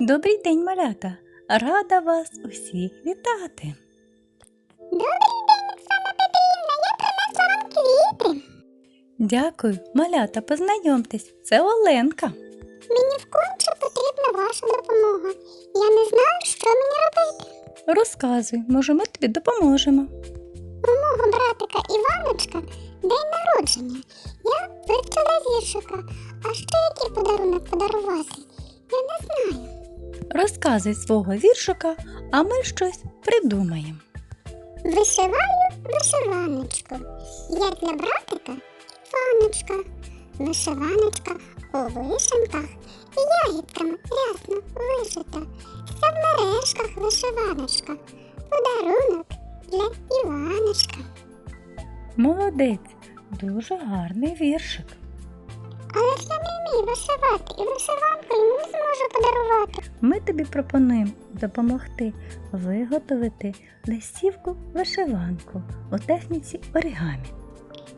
Добрий день, малята! Рада вас усіх вітати! Добрий день, Оксана Петрівна, я принесла вам квіти. Дякую, малята, познайомтесь, це Оленка. Мені вконче потрібна ваша допомога. Я не знаю, що мені робити. Розказуй, може, ми тобі допоможемо. У мого братика Іваночка день народження. Я вивчила віршика, а ще який подарунок подарувати. Я не знаю. Розказуй свого віршика, а ми щось придумаємо. Вишиваю вишиваночку. Я для братика Іваночка. Вишиваночка у вишенках ягідками рясно вишита. Вся в мережках вишиваночка. Подарунок для Іваночка. Молодець, дуже гарний віршик. Але не вмію вишивати і вишиванку йому не зможу подарувати. Ми тобі пропонуємо допомогти виготовити листівку вишиванку у техніці оригамі.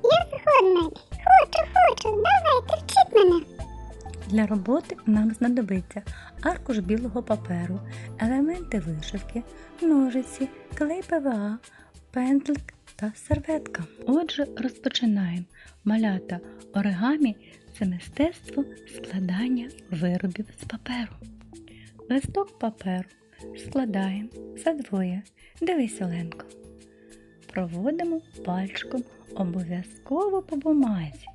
Я згодна. Хочу, хочу, давайте вчіть мене. Для роботи нам знадобиться аркуш білого паперу, елементи вишивки, ножиці, клей ПВА, пензлик та серветка. Отже, розпочинаємо. Малята оригамі це мистецтво складання виробів з паперу. Листок паперу складаємо за двоє. Дивись, Оленко. Проводимо пальчиком обов'язково по бумазі.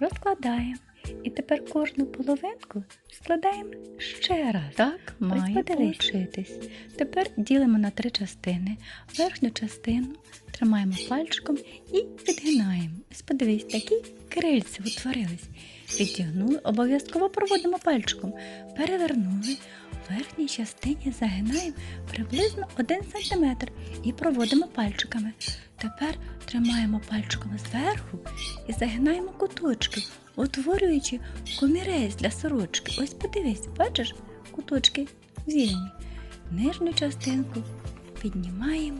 Розкладаємо. І тепер кожну половинку складаємо ще раз. Так, має получитись. Тепер ділимо на три частини. Верхню частину тримаємо пальчиком і відгинаємо. Ось подивись, такі крильці утворились. Відтягнули, обов'язково проводимо пальчиком. Перевернули. Верхній частині загинаємо приблизно 1 см і проводимо пальчиками. Тепер тримаємо пальчиком зверху і загинаємо куточки, утворюючи комірець для сорочки. Ось подивись, бачиш, куточки вільні. Нижню частинку піднімаємо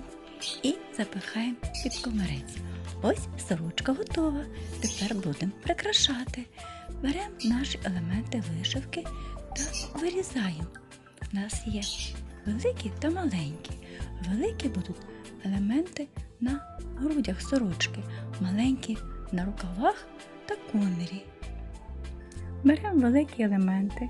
і запихаємо під комірець. Ось сорочка готова. Тепер будемо прикрашати. Беремо наші елементи вишивки та вирізаємо. У нас є великі та маленькі. Великі будуть елементи на грудях сорочки, маленькі на рукавах та комірі. Беремо великі елементи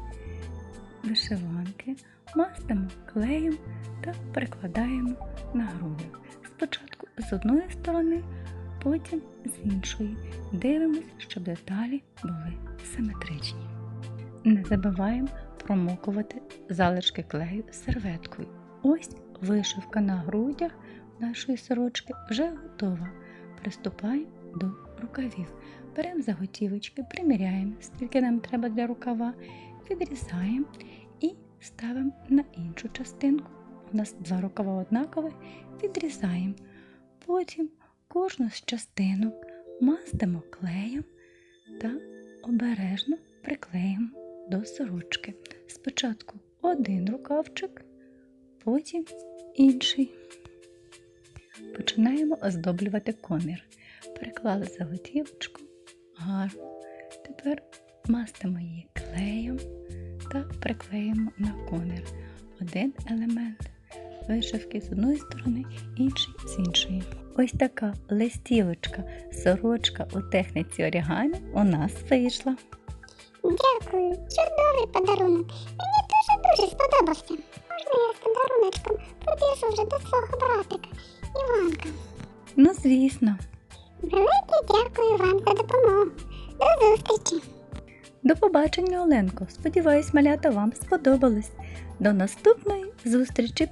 вишиванки, мастимо клеєм та прикладаємо на грудях. Спочатку з одної сторони, потім з іншої. Дивимось, щоб деталі були симетричні. Не забуваємо промокувати залишки клею серветкою. Ось вишивка на грудях нашої сорочки вже готова. Приступаємо до рукавів. Беремо заготівочки, приміряємо, скільки нам треба для рукава, відрізаємо і ставимо на іншу частинку. У нас два рукава однакові, відрізаємо. Потім кожну з частинок мастимо клеєм та обережно приклеїмо до сорочки. Спочатку один рукавчик, потім інший. Починаємо оздоблювати комір. Приклали заготівочку, гарно. Тепер мастимо її клеєм та приклеїмо на комір. Один елемент вишивки з одної сторони, інший з іншої. Ось така листівочка, сорочка у техніці орігамі у нас вийшла. Дякую, чудовий подарунок. Мені дуже-дуже сподобався. Можна я з подаруночком побіжу вже до свого братика Іванка. Ну, звісно. Велике дякую вам за допомогу. До зустрічі! До побачення, Оленко. Сподіваюсь, малята вам сподобалось. До наступної зустрічі.